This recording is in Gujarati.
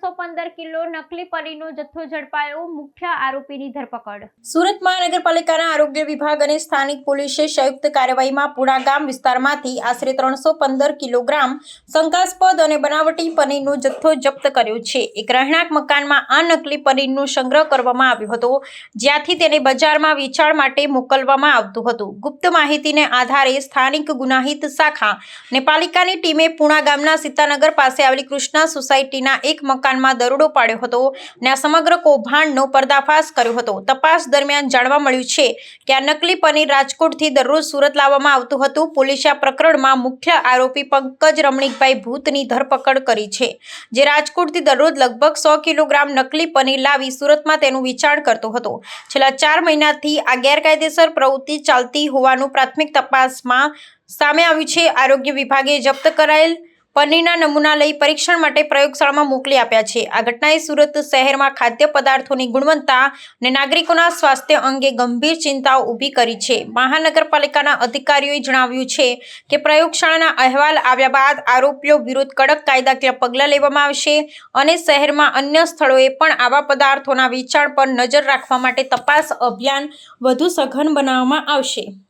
pienso પંદર કિલો નકલી પનીરનો જથ્થો ઝડપાયો મુખ્ય આરોપીની ધરપકડ. સુરત મહાનગરપાલિકાના આરોગ્ય વિભાગ અને સ્થાનિક પોલીસે સંયુક્ત કાર્યવાહીમાં પુણા ગામ વિસ્તારમાંથી આશરે ત્રણસો પંદર કિલોગ્રામ શંકાસ્પદ અને બનાવટી પનીરનો જથ્થો જપ્ત કર્યો છે. એક રહેણાંક મકાનમાં આ નકલી પનીરનો સંગ્રહ કરવામાં આવ્યો હતો, જ્યાંથી તેને બજારમાં વેચાણ માટે મોકલવામાં આવતું હતું. ગુપ્ત માહિતીને આધારે સ્થાનિક ગુનાહિત શાખા અને પાલિકાની ટીમે પુણા ગામના સીતાનગર પાસે આવેલી કૃષ્ણા સોસાયટીના એક મકાનમાં દરોડો પાડ્યો હતો અને આ સમગ્ર કૌભાંડનો પર્દાફાશ કર્યો હતો. તપાસ દરમિયાન જાણવા મળ્યું છે કે આ નકલી પનીર રાજકોટથી દરરોજ સુરત લાવવામાં આવતું હતું. પોલીસે આ પ્રકરણમાં મુખ્ય આરોપી પંકજ રમણીકભાઈ ભૂતની ધરપકડ કરી છે, જે રાજકોટથી દરરોજ લગભગ સો કિલોગ્રામ નકલી પનીર લાવી સુરતમાં તેનું વિચાર કરતો હતો. છેલ્લા ચાર મહિનાથી આ ગેરકાયદેસર પ્રવૃત્તિ ચાલતી હોવાનું પ્રાથમિક તપાસમાં સામે આવ્યું છે. આરોગ્ય વિભાગે જપ્ત કરાયેલ પનીરના નમૂના લઈ પરીક્ષણ માટે પ્રયોગશાળામાં મોકલી આપ્યા છે. આ ઘટનાએ સુરત શહેરમાં ખાદ્ય પદાર્થોની ગુણવત્તા અને નાગરિકોના સ્વાસ્થ્ય અંગે ગંભીર ચિંતાઓ ઊભી કરી છે. મહાનગરપાલિકાના અધિકારીઓએ જણાવ્યું છે કે પ્રયોગશાળાના અહેવાલ આવ્યા બાદ આરોપીઓ વિરુદ્ધ કડક કાયદાકીય પગલાં લેવામાં આવશે અને શહેરમાં અન્ય સ્થળોએ પણ આવા પદાર્થોના વેચાણ પર નજર રાખવા માટે તપાસ અભિયાન વધુ સઘન બનાવવામાં આવશે.